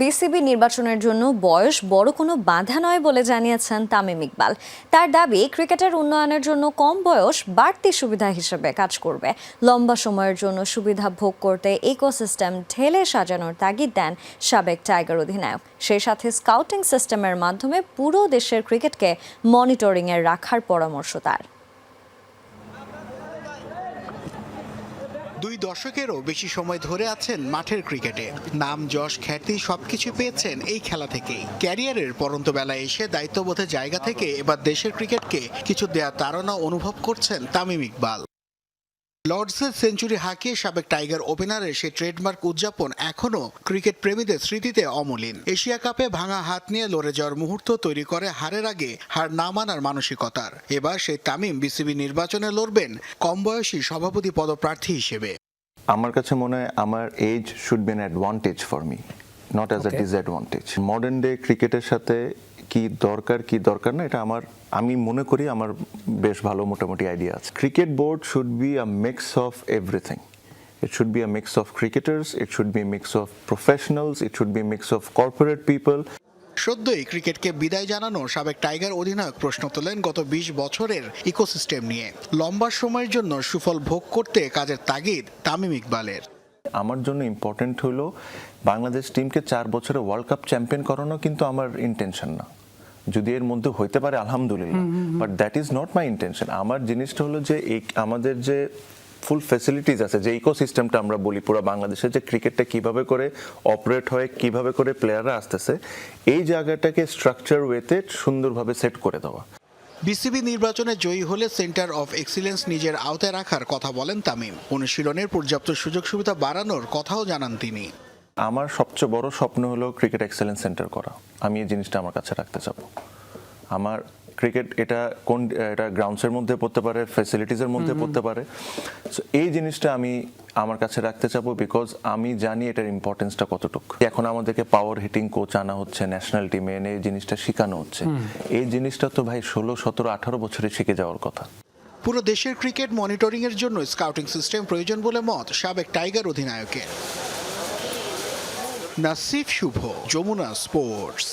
BCB নির্বাচনের জন্য বয়স বড় কোনো বাধা নয় বলে জানিয়েছেন তামিম ইকবাল। তার দাবি, ক্রিকেটের উন্নয়নের জন্য কম বয়স বাড়তি সুবিধা হিসেবে কাজ করবে। লম্বা সময়ের জন্য সুবিধা ভোগ করতে ইকোসিস্টেম ঢেলে সাজানোর তাগিদ দেন সাবেক টাইগার অধিনায়ক। সেই সাথে স্কাউটিং সিস্টেমের মাধ্যমে পুরো দেশের ক্রিকেটকে মনিটরিংয়ে রাখার পরামর্শ তার। দুই দশকেরও বেশি সময় ধরে আছেন মাঠের ক্রিকেটে। নাম, যশ, খ্যাতি সবকিছু পেয়েছেন এই খেলা থেকেই। ক্যারিয়ারের পরন্ত বেলায় এসে দায়িত্ববোধের জায়গা থেকে এবার দেশের ক্রিকেটকে কিছু দেয়া তারা অনুভব করছেন তামিম ইকবাল। লর্ডসের সেঞ্চুরি হাঁকিয়ে সাবেক টাইগার ওপেনারের সেই ট্রেডমার্ক উদযাপন এখনও ক্রিকেট প্রেমীদের স্মৃতিতে অমলিন। এশিয়া কাপে ভাঙা হাত নিয়ে লড়ে যাওয়ার মুহূর্ত তৈরি করে হারের আগে হার না মানার মানসিকতার। এবার সেই তামিম বিসিবি নির্বাচনে লড়বেন কম বয়সী সভাপতি পদপ্রার্থী হিসেবে। আমার কাছে মনে হয় আমার age should be an advantage for me not as a. Disadvantage modern day ক্রিকেটের সাথে কি দরকার কি দরকার না এটা আমার আমি মনে করি আমার বেশ ভালো মোটামুটি আইডিয়া আছে। Cricket board should be a mix of everything be a mix of cricketers, it should be a mix of professionals, it should be a mix of corporate people. সদ্যই ক্রিকেটকে বিদায় জানানো সাবেক টাইগার অধিনায়ক প্রশ্ন তোলেন গত ২০ বছরের ইকোসিস্টেম নিয়ে। লম্বা সময়ের জন্য সুফল ভোগ করতে কাজের তাগিদ তামিম ইকবালের। আমার জন্য ইম্পর্টেন্ট হলো বাংলাদেশ টিমকে চার বছরে ওয়ার্ল্ড কাপ চ্যাম্পিয়ন করানো কিন্তু আমার ইন্টেনশন না। যদি এর মধ্যে হইতে পারে আলহামদুলিল্লাহ। But that is not my intention আমার জিনিসটা হলো যে এই আমাদের যে ফুল ফেসিলিটিস আছে যে ইকোসিস্টেমটা আমরা বলি পুরো বাংলাদেশে যে ক্রিকেটটা কীভাবে করে অপারেট হয় কীভাবে করে প্লেয়াররা আসতেছে এই জায়গাটাকে স্ট্রাকচার ওয়েতে সুন্দরভাবে সেট করে দেওয়া। বিসিবি নির্বাচনে জয়ী হলে সেন্টার অফ এক্সিলেন্স নিজের আওতায় রাখার কথা বলেন তামিম। অনুশীলনের পর্যাপ্ত সুযোগ সুবিধা বাড়ানোর কথাও জানান তিনি। আমার সবচেয়ে বড় স্বপ্ন হলো ক্রিকেট এক্সেলেন্স সেন্টার করা। আমি এই জিনিসটা আমার কাছে রাখতে চাবো। আমার ক্রিকেট এটা কোন এটা গ্রাউন্ডসের মধ্যে পড়তে পারে ফ্যাসিলিটিসের মধ্যে পড়তে পারে। সো এই জিনিসটা আমি আমার কাছে রাখতে চাবো বিকজ আমি জানি এটার ইম্পর্টেন্সটা কতটুকু। এখন আমাদেরকে পাওয়ার হিটিং কোচ আনা হচ্ছে ন্যাশনাল টিমে এনে এই জিনিসটা শেখানো হচ্ছে। এই জিনিসটা তো ভাই ষোলো সতেরো আঠারো বছরে শিখে যাওয়ার কথা। পুরো দেশের ক্রিকেট মনিটরিং এর জন্য স্কাউটিং সিস্টেম প্রয়োজন বলে মত সাবেক টাইগার অধিনায়কের। নাসিফ শুভ যমুনা স্পোর্টস